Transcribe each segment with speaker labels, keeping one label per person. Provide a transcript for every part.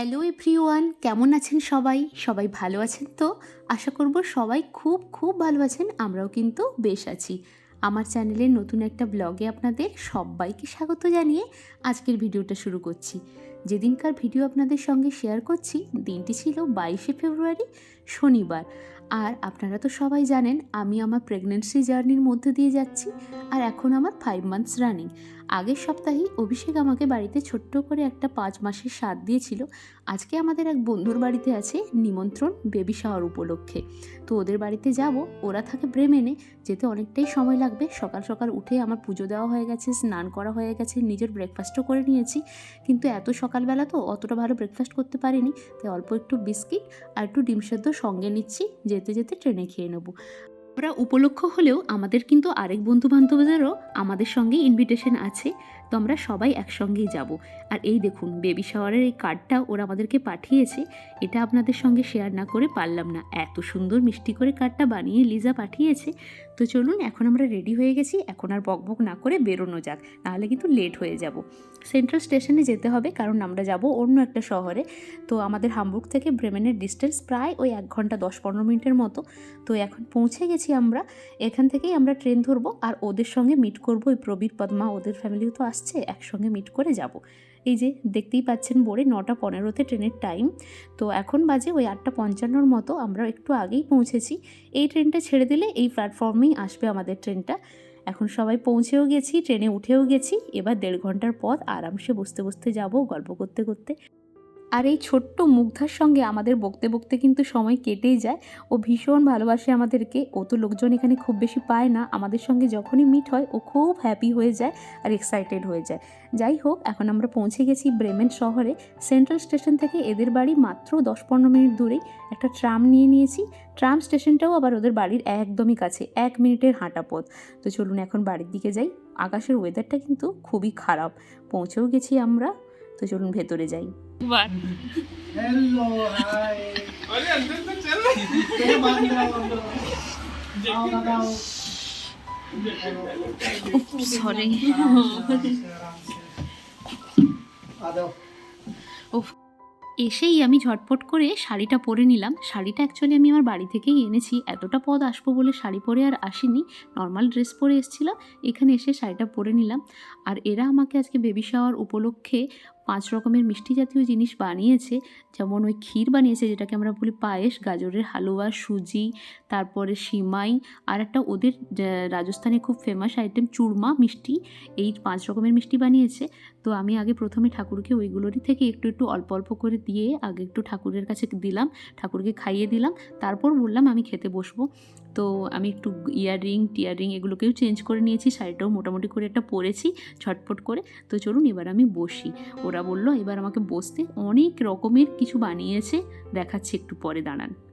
Speaker 1: Hello everyone কেমন আছেন সবাই? সবাই ভালো আছেন তো? আশা করব সবাই খুব খুব ভালো আছেন, আমরাও কিন্তু বেশ আছি। আমার চ্যানেলে নতুন একটা ব্লগে আপনাদের সবাইকে স্বাগত জানিয়ে আজকের ভিডিওটা শুরু করছি। যেদিনকার ভিডিও আপনাদের সঙ্গে শেয়ার করছি, দিনটি ছিল বাইশে ফেব্রুয়ারি শনিবার। আর আপনারা তো সবাই জানেন, আমি আমার প্রেগনেন্সি জার্নির মধ্যে দিয়ে যাচ্ছি, আর এখন আমার ফাইভ মান্থস রানিং আগের সপ্তাহেই অভিষেক আমাকে বাড়িতে ছোট্ট করে একটা পাঁচ মাসের স্বাদ দিয়েছিল। আজকে আমাদের এক বন্ধুর বাড়িতে আছে নিমন্ত্রণ বেবি শাওয়ার উপলক্ষে। তো ওদের বাড়িতে যাব, ওরা থাকে ব্রেমেনে যেতে অনেকটাই সময় লাগবে। সকাল সকাল উঠে আমার পুজো দেওয়া হয়ে গেছে, স্নান করা হয়ে গেছে, নিজের ব্রেকফাস্টও করে নিয়েছি। কিন্তু এত সকালবেলা তো অতটা ভালো ব্রেকফাস্ট করতে পারিনি। তাই অল্প একটু বিস্কিট আর একটু ডিম সেদ্ধ সঙ্গে নিচ্ছি, যেতে যেতে ট্রেনে খেয়ে নেব। আমরা উপলক্ষ হলেও আমাদের কিন্তু আরেক বন্ধু বান্ধবদেরও আমাদের সঙ্গে ইনভিটেশন আছে, তো আমরা সবাই একসঙ্গেই যাব। আর এই দেখুন বেবি শাওয়ারের এই কার্ডটা ওরা আমাদেরকে পাঠিয়েছে, এটা আপনাদের সঙ্গে শেয়ার না করে পারলাম না। এত সুন্দর মিষ্টি করে কার্ডটা বানিয়ে লিজা পাঠিয়েছে তো চলুন, এখন আমরা রেডি হয়ে গেছি। এখন আর বকবক না করে বেরোনো যাক, নাহলে কিন্তু লেট হয়ে যাব। সেন্ট্রাল স্টেশনে যেতে হবে, কারণ আমরা যাব অন্য একটা শহরে। তো আমাদের হামবুর্গ থেকে ব্রেমেনের ডিস্টেন্স প্রায় ওই এক ঘণ্টা দশ পনেরো মিনিটের মতো। তো এখন পৌঁছে গেছি আমরা। এখান থেকেই আমরা ট্রেন ধরবো, আর ওদের সঙ্গে মিট করব। ওই প্রবীর, পদ্মা, ওদের ফ্যামিলিও তো আসছে, একসঙ্গে মিট করে যাব। এই যে দেখতেই পাচ্ছেন বোরে নটা পনেরোতে ট্রেনের টাইম। তো এখন বাজে ওই আটটা পঞ্চান্নর মতো, আমরা একটু আগেই পৌঁছেছি। এই ট্রেনটা ছেড়ে দিলে এই প্ল্যাটফর্মেই আসবে আমাদের ট্রেনটা। এখন সবাই পৌঁছেও গেছি, ট্রেনে উঠেও গেছি। এবার দেড় ঘণ্টার পথ আরামসে বসতে বসতে যাব গল্প করতে করতে। আর এই ছোট্ট মুগ্ধার সঙ্গে আমাদের বকতে বকতে কিন্তু সময় কেটেই যায়। ও ভীষণ ভালোবাসে আমাদেরকে। ও তো লোকজন এখানে খুব বেশি পায় না। আমাদের সঙ্গে যখনই মিট হয়, ও খুব হ্যাপি হয়ে যায় আর এক্সাইটেড হয়ে যায়। যাই হোক, এখন আমরা পৌঁছে গেছি ব্রেমেন শহরে। সেন্ট্রাল স্টেশন থেকে এদের বাড়ি মাত্র দশ পনেরো মিনিট দূরেই। একটা ট্রাম নিয়ে নিয়েছি। ট্রাম স্টেশনটাও আবার ওদের বাড়ির একদমই কাছে, এক মিনিটের হাঁটা পথ। তো চলুন এখন বাড়ির দিকে যাই। আকাশের ওয়েদারটা কিন্তু খুবই খারাপ। পৌঁছেও গেছি আমরা। তো চলুন ভেতরে যাই।
Speaker 2: हेलो हाय
Speaker 3: अरे अंदर तक चल
Speaker 2: क्या बात है आओ लगाओ
Speaker 1: সরি
Speaker 2: आ जाओ
Speaker 1: এসেই আমি ঝটপট করে শাড়িটা পরে নিলাম শাড়িটা অ্যাকচুয়ালি আমি আমার বাড়ি থেকেই এনেছি এতটা পদ আসবো বলে শাড়ি পরে আর আসিনি নর্মাল ড্রেস পরে এসেছিলাম এখানে এসে শাড়িটা পরে নিলাম আর এরা আমাকে আজকে বেবি শাওয়ার উপলক্ষে পাঁচ রকমের মিষ্টি জাতীয় জিনিস বানিয়েছে, যেমন ওই ক্ষীর বানিয়েছে, যেটাকে আমরা বলি পায়েস, গাজরের হালুয়া, সুজি, তারপরে সিমাই, আর একটা ওদের রাজস্থানে খুব ফেমাস আইটেম চুরমা মিষ্টি, এই পাঁচ রকমের মিষ্টি বানিয়েছে। তো আমি আগে প্রথমে ঠাকুরকে ওইগুলোরই থেকে একটু একটু অল্প অল্প করে দিয়ে আগে একটু ঠাকুরের কাছে দিলাম, ঠাকুরকে খাইয়ে দিলাম, তারপর বললাম আমি খেতে বসবো। তো আমি একটু ইয়াররিং, টিয়াররিং এগুলোকেও চেঞ্জ করে নিয়েছি, শাড়িটাও মোটামুটি করে একটা পরেছি, ছটফট করে। তো চলুন এবার আমি বসি। ওরা বলল, এবার আমাকে বসতে অনেক রকমের কিছু বানিয়েছে, দেখাচ্ছি একটু পরে, দাঁড়ান।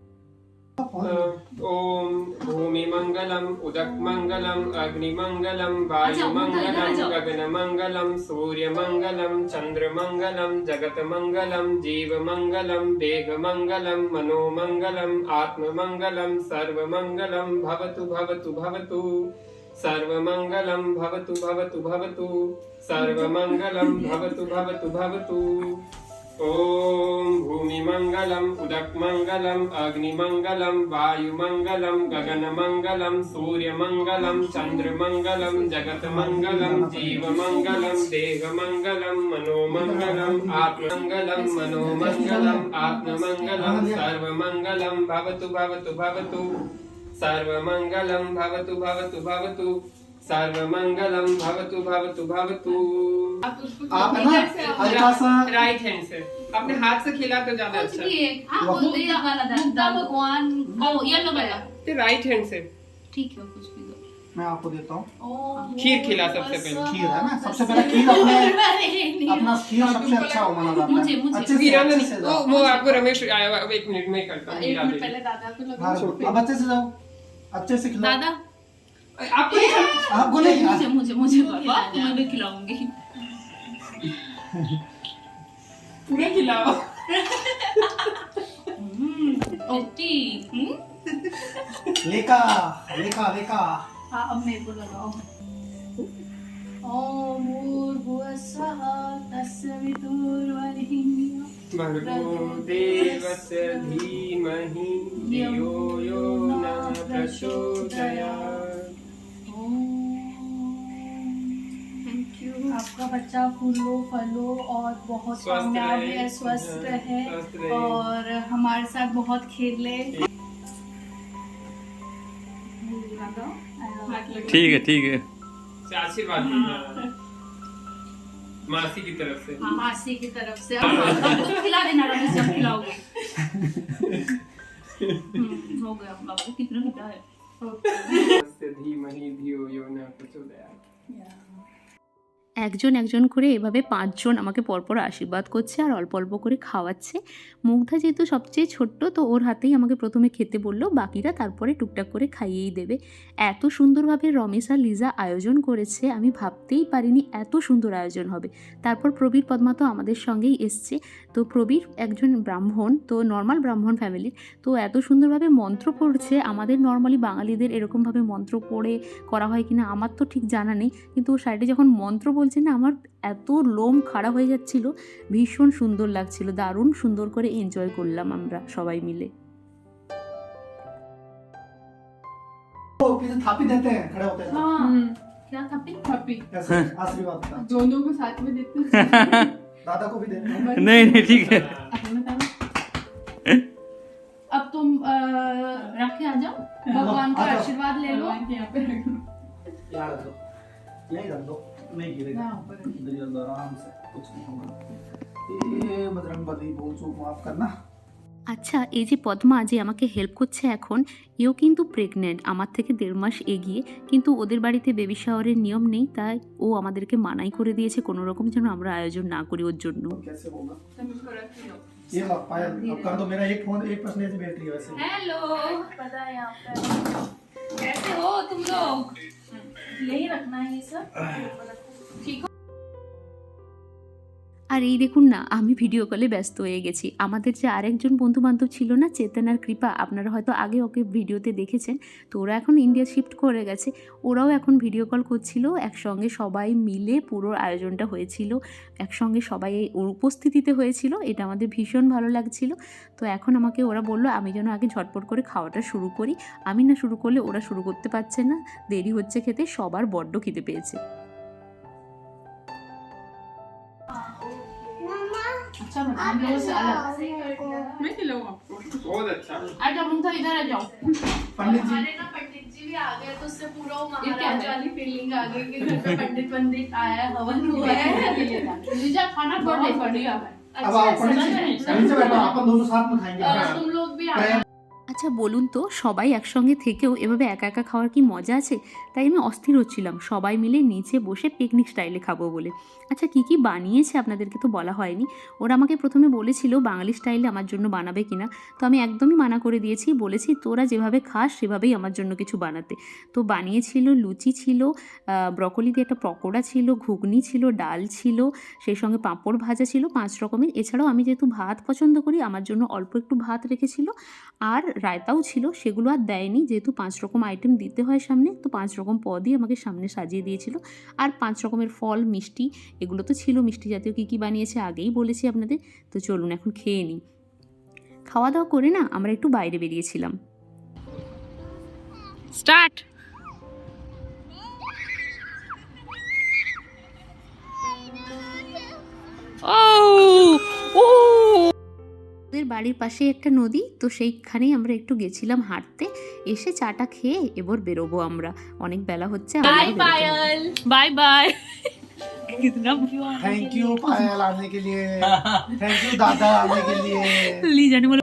Speaker 3: ओम भूमि मंगलम उदक मंगलम अग्नि मंगलम वायु मंगलम गगन मंगलम सूर्य मंगलम चंद्र मंगलम जगत मंगलम जीव मंगलम देह मंगलम मनो मंगलम आत्म मंगलम सर्व मंगलम भवतु भवतु भवतु। सर्व मंगलम भवतु भवतु भवतु। सर्व मंगलम भवतु भवतु भवतु। ॐ भूमिमङ्गलम् उदक्मङ्गलम् अग्निमङ्गलम् वायुमङ्गलम् गगनमङ्गलम् सूर्यमङ्गलम् चन्द्रमङ्गलम् जगतमङ्गलम् जीवमङ्गलम् देहमङ्गलम् मनोमङ्गलम् आत्ममङ्गलम् मनोमङ्गलम् आत्ममङ्गलम् सर्वमङ्गलम् भवतु भवतु भवतु सर्वमङ्गलम् भवतु भवतु भवतु सर्वमङ्गलम् भवतु भवतु भवतु।
Speaker 2: आप है ना? हल्का सा
Speaker 3: राइट हैंड से। अपने हाथ से खिला तो ज़्यादा
Speaker 4: कुछ
Speaker 3: अच्छा।
Speaker 4: भी है हाँ बोलते हैं वाला दादा भगवान ओ येलो वाला।
Speaker 3: तो राइट हैंड से।
Speaker 4: ठीक है कुछ भी दो।
Speaker 2: मैं आपको देता हूँ।
Speaker 3: खीर खिला सबसे पहले।
Speaker 2: खीर है ना? सबसे पहले खीर अपने अपना खीर सबसे अच्छा हो माना जाता है।
Speaker 4: मुझे- मुझे।
Speaker 2: अच्छे से अच्छे से
Speaker 3: वो वो आपको रमेश आया हुआ- एक मिनट में करता हूँ
Speaker 4: एक मिनट पहले दादा को
Speaker 2: हाँ,
Speaker 4: लगा
Speaker 2: अब अच्छे से जाओ। अच्छे से खिलाओ।
Speaker 4: दादा।
Speaker 3: आपको नहीं
Speaker 2: आपको नहीं
Speaker 4: मुझे मुझे मुझे बाबा मैं भी खिलाऊँगी
Speaker 3: पूरा खिलाओ।
Speaker 4: ओटी।
Speaker 2: लेका लेका लेका
Speaker 4: हाँ अब मेरे को लगाओ। ओम भूर्भुवः स्वः तस्य वितुर्वरेण्यं
Speaker 3: भर्गो देवस्य धीमहि धियो यो न प्रचोदयात्।
Speaker 4: आपका बच्चा फूलो फलो और बहुत कामयाब है स्वस्थ
Speaker 3: हाँ।
Speaker 4: और हमारे साथ बहुत खेले
Speaker 5: ठीक है ठीक है।
Speaker 3: आशीर्वाद मासी की तरफ़ से।
Speaker 4: हाँ, मासी की तरफ़ से। तो खिला देना रमेश जब खिलाओगे। हम्म, हो गया बाबू कितना खिला है?
Speaker 3: धीमहि धियो यो न प्रचोदयात्
Speaker 1: একজন একজন করে এভাবে পাঁচজন আমাকে পরপর আশীর্বাদ করছে আর অল্প অল্প করে খাওয়াচ্ছে। মুগ্ধা যেহেতু সবচেয়ে ছোট্ট, তো ওর হাতেই আমাকে প্রথমে খেতে বলল, বাকিরা তারপরে টুকটাক করে খাইয়েই দেবে। এত সুন্দরভাবে রমেশ আর লিজা আয়োজন করেছে, আমি ভাবতেই পারিনি এত সুন্দর আয়োজন হবে। তারপর প্রবীর পদ্মা তো আমাদের সঙ্গেই এসছে। তো প্রবীর একজন ব্রাহ্মণ, তো নর্মাল ব্রাহ্মণ ফ্যামিলির তো এত সুন্দরভাবে মন্ত্র পড়ছে। আমাদের নর্মালি বাঙালিদের এরকমভাবে মন্ত্র পড়ে করা হয় কিনা আমার তো ঠিক জানা নেই। কিন্তু সাইডে যখন মন্ত্র বলছে না আমার এত লোম খাড়া হয়ে যাচ্ছিল ভীষণ সুন্দর লাগছিল দারুণ সুন্দর করে এনজয় করলাম আমরা সবাই মিলে
Speaker 2: वो पीछे थापी देते हैं खड़े होते हैं
Speaker 4: हाँ क्या था पिन
Speaker 3: हैप्पी
Speaker 2: ऐसे आशीर्वाद का
Speaker 3: दोनों को साथ में देते
Speaker 2: दादा को भी देते हैं
Speaker 5: नहीं नहीं ठीक है
Speaker 4: अब तुम अ, रख के आ जाओ भगवान का
Speaker 2: आ जाओ।
Speaker 4: आशीर्वाद ले लो
Speaker 2: यहाँ रख दो यहीं रख दो नहीं गिरेगा इधर ही रख दो आराम से कुछ नहीं होगा ये बजरंग बली भूल चूक माफ करना
Speaker 1: আচ্ছা এই যে পদ্মা যে আমাকে হেল্প করছে এখন এও কিন্তু প্রেগনেন্ট আমার থেকে দেড় মাস এগিয়ে কিন্তু ওদের বাড়িতে বেবি শাওয়ারের নিয়ম নেই তাই ও আমাদেরকে মানাই করে দিয়েছে কোনো রকম যেন আমরা আয়োজন না করি ওর জন্য
Speaker 2: तो कैसे होगा ये लो पायल अब कर दो मेरा एक फोन एक परसेंटेज बैटरी है वैसे
Speaker 4: हेलो पता है यहाँ पे कैसे हो तुम लोग यही रखना है ये सब ठीक हो
Speaker 1: আর এই দেখুন না, আমি ভিডিও কলে ব্যস্ত হয়ে গেছি। আমাদের যে আরেকজন বন্ধু বান্ধব ছিল না, চেতন আর কৃপা, আপনারা হয়তো আগে ওকে ভিডিওতে দেখেছেন, তো ওরা এখন ইন্ডিয়া শিফট করে গেছে। ওরাও এখন ভিডিও কল করছিল, একসঙ্গে সবাই মিলে পুরো আয়োজনটা হয়েছিল, একসঙ্গে সবাই উপস্থিতিতে হয়েছিল, এটা আমাদের ভীষণ ভালো লাগছিল। তো এখন আমাকে ওরা বলল, আমি যেন আগে ঝটপট করে খাওয়াটা শুরু করি। আমি না শুরু করলে ওরা শুরু করতে পারছে না, দেরি হচ্ছে খেতে, সবার বড্ড খিদে পেয়েছে।
Speaker 4: अच्छा बना से अलग
Speaker 3: मैं खिलाऊं आपको बहुत अच्छा
Speaker 4: आ जाओ मुंथा इधर आ जाओ
Speaker 2: पंडित जी
Speaker 6: हमारे ना पंडित जी भी आ गए तो उससे पूरा वो महाराज वाली फीलिंग आ गई कि घर पे पंडित पंडित आया है हवन हुआ है
Speaker 4: खाना बहुत बढ़िया है
Speaker 2: अब आओ पंडित जी जी बैठो अपन दोनों साथ में खाएँगे हाँ।
Speaker 6: तुम लोग भी आ
Speaker 1: আচ্ছা বলুন তো, সবাই একসঙ্গে থেকেও এভাবে একা একা খাওয়ার কি মজা আছে? তাই আমি অস্থির হচ্ছিলাম। সবাই মিলে নিচে বসে পিকনিক স্টাইলে খাব বলে। আচ্ছা কি কি বানিয়েছে? আপনাদেরকে তো বলা হয়নি। ওরা আমাকে প্রথমে বলেছিল বাঙালি স্টাইলে আমার জন্য বানাবে কিনা। তো আমি একদমই মানা করে দিয়েছি। বলেছি, তোরা যেভাবে খাস, সেভাবেই আমার জন্য কিছু বানাতে। তো বানিয়েছিল, লুচি ছিল ব্রকলি দিয়ে একটা পকোড়া ছিল, ঘুগনি ছিল, ডাল ছিল, সেই সঙ্গে পাঁপড় ভাজা ছিল, পাঁচ রকমের। এছাড়াও আমি যেহেতু ভাত পছন্দ করি, আমার জন্য অল্প একটু ভাত রেখেছিল। আর রায়তাও ছিল সেগুলো আর দেয়নি। যেহেতু পাঁচ রকম আইটেম দিতে হয় সামনে তো পাঁচ রকম পদই আমাকে সামনে সাজিয়ে দিয়েছিল। আর পাঁচ রকমের ফল মিষ্টি এগুলো তো ছিল। মিষ্টি জাতীয় কী কী বানিয়েছে আগেই বলেছি আপনাদের। তো চলুন এখন খেয়ে নিই। খাওয়া দাওয়া করে না আমরা একটু বাইরে বেরিয়েছিলাম।
Speaker 5: স্টার্ট! Oh! Oh!
Speaker 1: ওদের বাড়ির পাশে একটা নদী তো সেইখানেই আমরা একটু গেছিলাম হাঁটতে এসে চাটা খেয়ে এবার বেরোবো আমরা অনেক বেলা হচ্ছে
Speaker 6: बाय
Speaker 1: আমাদেরও বেরোতে হবে।
Speaker 6: पायल
Speaker 5: बाय बाय कितना
Speaker 2: थैंक यू पायल आने के लिए थैंक यू दादा आने के लिए
Speaker 5: ली जाने वाला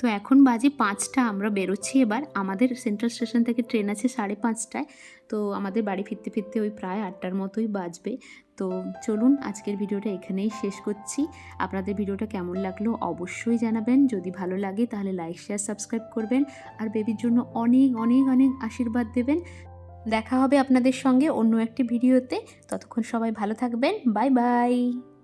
Speaker 1: তো এখন বাজে পাঁচটা, আমরা বেরোচ্ছি এবার। আমাদের সেন্ট্রাল স্টেশন থেকে ট্রেন আছে সাড়ে পাঁচটায়, তো আমাদের বাড়ি ফিরতে ফিরতে ওই প্রায় আটটার মতোই বাজবে। তো চলুন, আজকের ভিডিওটা এখানেই শেষ করছি। আপনাদের ভিডিওটা কেমন লাগল অবশ্যই জানাবেন। যদি ভালো লাগে, তাহলে লাইক শেয়ার সাবস্ক্রাইব করবেন। আর বেবির জন্য অনেক অনেক অনেক আশীর্বাদ দেবেন। দেখা হবে আপনাদের সঙ্গে অন্য একটি ভিডিওতে। ততক্ষণ সবাই ভালো থাকবেন। Bye bye!